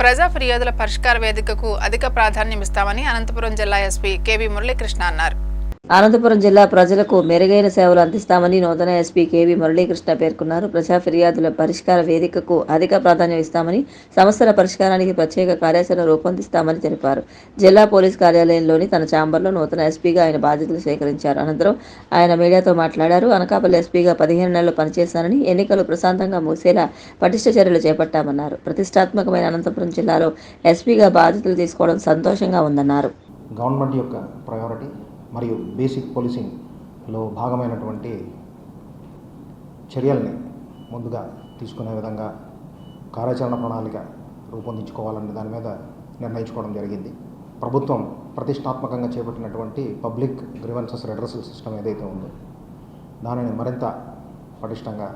ప్రజా ఫిర్యాదుల పరిష్కార వేదికకు అధిక ప్రాధాన్యం ఇస్తామని అనంతపురం జిల్లా ఎస్పీ కేవీ మురళీకృష్ణ అన్నారు. అనంతపురం జిల్లా ప్రజలకు మెరుగైన సేవలు అందిస్తామని నూతన ఎస్పీ కేవీ మురళీకృష్ణ పేర్కొన్నారు. ప్రజా ఫిర్యాదుల పరిష్కార వేదికకు అధిక ప్రాధాన్యం ఇస్తామని సమస్యల పరిష్కారానికి ప్రత్యేక కార్యాచరణ రూపొందిస్తామని తెలిపారు. జిల్లా పోలీస్ కార్యాలయంలోని తన ఛాంబర్లో నూతన ఎస్పీగా ఆయన బాధ్యతలు స్వీకరించారు. అనంతరం ఆయన మీడియాతో మాట్లాడారు. అనకాపల్లి ఎస్పీగా పదిహేను నెలలు పనిచేశానని ఎన్నికలు ప్రశాంతంగా మూసేలా పటిష్ట చర్యలు చేపట్టామన్నారు. ప్రతిష్టాత్మకమైన అనంతపురం జిల్లాలో ఎస్పీగా బాధ్యతలు తీసుకోవడం సంతోషంగా ఉందన్నారు. గవర్నమెంట్ యొక్క ప్రయారిటీ మరియు బేసిక్ పోలీసింగ్లో భాగమైనటువంటి చర్యల్ని ముందుగా తీసుకునే విధంగా కార్యాచరణ ప్రణాళిక రూపొందించుకోవాలనే దాని మీద నిర్ణయించుకోవడం జరిగింది. ప్రభుత్వం ప్రతిష్టాత్మకంగా చేపట్టినటువంటి పబ్లిక్ గ్రివెన్సెస్ రెడ్రసల్ సిస్టమ్ ఏదైతే ఉందో దానిని మరింత పటిష్టంగా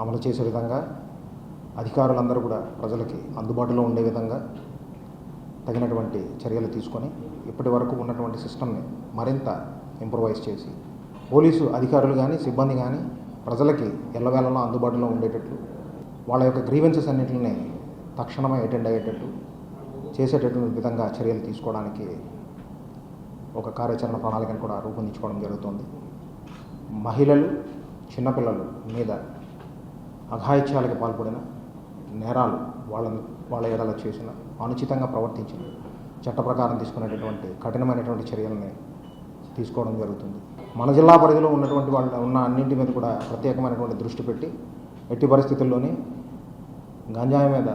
అమలు చేసే విధంగా అధికారులందరూ కూడా ప్రజలకి అందుబాటులో ఉండే విధంగా తగినటువంటి చర్యలు తీసుకొని ఇప్పటి వరకు ఉన్నటువంటి సిస్టమ్ని మరింత ఇంప్రూవైజ్ చేసి పోలీసు అధికారులు కానీ సిబ్బంది కానీ ప్రజలకి ఎల్లవేళలా అందుబాటులో ఉండేటట్లు వాళ్ళ యొక్క గ్రీవెన్సెస్ అన్నింటిని తక్షణమే అటెండ్ అయ్యేటట్టు చేసేటటువంటి విధంగా చర్యలు తీసుకోవడానికి ఒక కార్యాచరణ ప్రణాళికను కూడా రూపొందించుకోవడం జరుగుతుంది. మహిళలు చిన్నపిల్లలు మీద అఘాయిత్యాలకు పాల్పడిన నేరాలు వాళ్ళని వాళ్ళ ఎడల చేసిన అనుచితంగా ప్రవర్తించిన చట్ట ప్రకారం తీసుకునేటటువంటి కఠినమైనటువంటి చర్యలని తీసుకోవడం జరుగుతుంది. మన జిల్లా పరిధిలో ఉన్నటువంటి వాళ్ళ ఉన్న అన్నింటి మీద కూడా ప్రత్యేకమైనటువంటి దృష్టి పెట్టి ఎట్టి పరిస్థితుల్లోని గంజాయి మీద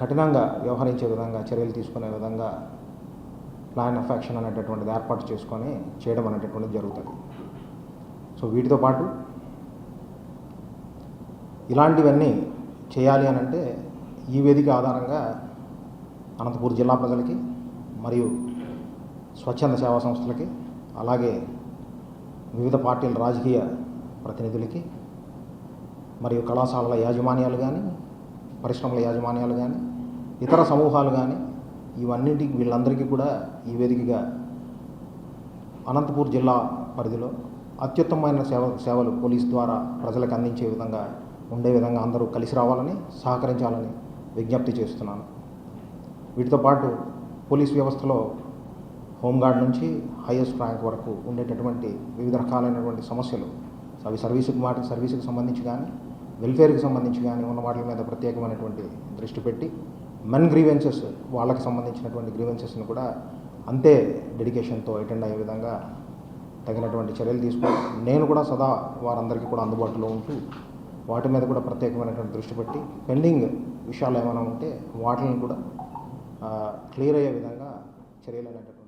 కఠినంగా వ్యవహరించే విధంగా చర్యలు తీసుకునే విధంగా ప్లాన్ ఆఫ్ యాక్షన్ అనేటటువంటిది ఏర్పాటు చేసుకొని చేయడం అనేటటువంటిది జరుగుతుంది. సో వీటితో పాటు ఇలాంటివన్నీ చేయాలి అని అంటే ఈ వేదిక ఆధారంగా అనంతపూర్ జిల్లా ప్రజలకి మరియు స్వచ్ఛంద సేవా సంస్థలకి అలాగే వివిధ పార్టీల రాజకీయ ప్రతినిధులకి మరియు కళాశాలల యాజమాన్యాలు కానీ పరిశ్రమల యాజమాన్యాలు కానీ ఇతర సమూహాలు కానీ ఇవన్నింటికి వీళ్ళందరికీ కూడా ఈ వేదికగా అనంతపూర్ జిల్లా పరిధిలో అత్యుత్తమమైన సేవ సేవలు పోలీస్ ద్వారా ప్రజలకు అందించే విధంగా ఉండే విధంగా అందరూ కలిసి రావాలని సహకరించాలని విజ్ఞప్తి చేస్తున్నాను. వీటితో పాటు పోలీస్ వ్యవస్థలో హోంగార్డ్ నుంచి హైయెస్ట్ ర్యాంక్ వరకు ఉండేటటువంటి వివిధ రకాలైనటువంటి సమస్యలు అవి సర్వీసుకు వాటి సర్వీసుకు సంబంధించి కానీ వెల్ఫేర్కి సంబంధించి కానీ ఉన్న వాటి మీద ప్రత్యేకమైనటువంటి దృష్టి పెట్టి మెన్ గ్రీవెన్సెస్ వాళ్ళకి సంబంధించినటువంటి గ్రీవెన్సెస్ని కూడా అంతే డెడికేషన్తో అటెండ్ అయ్యే విధంగా తగినటువంటి చర్యలు తీసుకొని నేను కూడా సదా వారందరికీ కూడా అందుబాటులో ఉంటూ వాటి మీద కూడా ప్రత్యేకమైనటువంటి దృష్టి పెట్టి పెండింగ్ విషయాలు ఏమైనా ఉంటే వాటిని కూడా క్లియర్ అయ్యే విధంగా చర్యలు అనేటటువంటి